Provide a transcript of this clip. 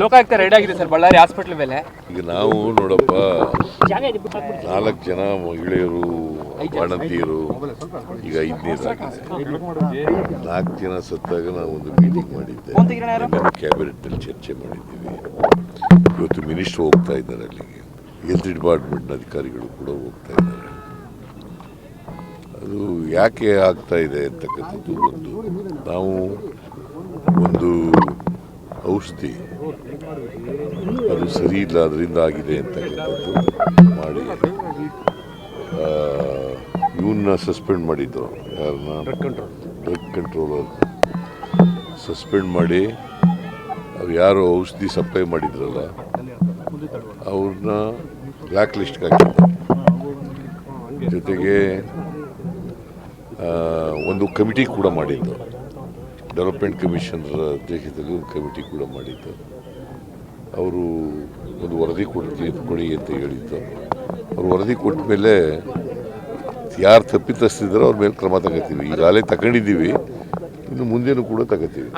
Lokayukta ready ಆಗಿದೆ sir Ballari hospital ಮೇಲೆ. ಈಗ ನಾವು ನೋಡಪ್ಪ ನಾಲ್ಕು ಜನ ಮಹಿಳೆಯರು ಬಾಣಂತಿಯರು ಈಗ ಐದನೇದಾಗಿದೆ ನಾಲ್ಕು ಜನ ಸತ್ತಾಗ ನಾವು ಒಂದು ಮೀಟಿಂಗ್ ಮಾಡಿದ್ದೆ ಕ್ಯಾಬಿನೆಟ್ನಲ್ಲಿ ಚರ್ಚೆ ಮಾಡಿದ್ದೀವಿ. ಇವತ್ತು ಮಿನಿಸ್ಟರ್ ಹೋಗ್ತಾ ಇದ್ದಾರೆ ಅಲ್ಲಿಗೆ. ಹೆಲ್ತ್ ಡಿಪಾರ್ಟ್ಮೆಂಟ್ನ ಅಧಿಕಾರಿಗಳು ಕೂಡ ಹೋಗ್ತಾ ಇದ್ದಾರೆ. ಅದು ಯಾಕೆ ಆಗ್ತಾ ಇದೆ ಅಂತಕ್ಕಂಥದ್ದು ಒಂದು. ನಾವು ಔಷಧಿ. ಅದು ಸರಿ ಇಲ್ಲ ಅದರಿಂದ ಆಗಿದೆ ಅಂತಕ್ಕಂಥದ್ದು ಮಾಡಿ. ಇವನ್ನ ಸಸ್ಪೆಂಡ್ ಮಾಡಿದ್ದು ಯಾರನ್ನ? ಡ್ರಗ್ ಕಂಟ್ರೋಲರ್ ಸಸ್ಪೆಂಡ್ ಮಾಡಿ ಅವ್ರು ಯಾರು ಔಷಧಿ ಸಪ್ಲೈ ಮಾಡಿದ್ರಲ್ಲ ಅವ್ರನ್ನ ಬ್ಲ್ಯಾಕ್ ಲಿಸ್ಟ್ಗೆ ಹಾಕಿದ್ದಾರೆ ಜೊತೆಗೆ ಒಂದು ಕಮಿಟಿ ಕೂಡ ಮಾಡಿದ್ದು. ಡೆವಲಪ್ಮೆಂಟ್ ಕಮಿಷನರ್ ಅಧ್ಯಕ್ಷತೆಯಲ್ಲಿ ಒಂದು ಕಮಿಟಿ ಕೂಡ ಮಾಡಿದ್ದು ಅವರು ಒಂದು ವರದಿ ಕೊಡ್ತೀವಿ ಕೊಡಿ ಅಂತ ಹೇಳಿದ್ದು ಅವ್ರು ವರದಿ ಕೊಟ್ಟ ಮೇಲೆ ಯಾರು ತಪ್ಪಿತಸ್ತಿದ್ರೋ ಅವ್ರ ಮೇಲೆ ಕ್ರಮ ತಗೋತೀವಿ. ಈಗಾಗಲೇ ತಗೊಂಡಿದ್ದೀವಿ. ಇನ್ನು ಮುಂದೇನು ಕೂಡ ತಗೋತೀವಿ.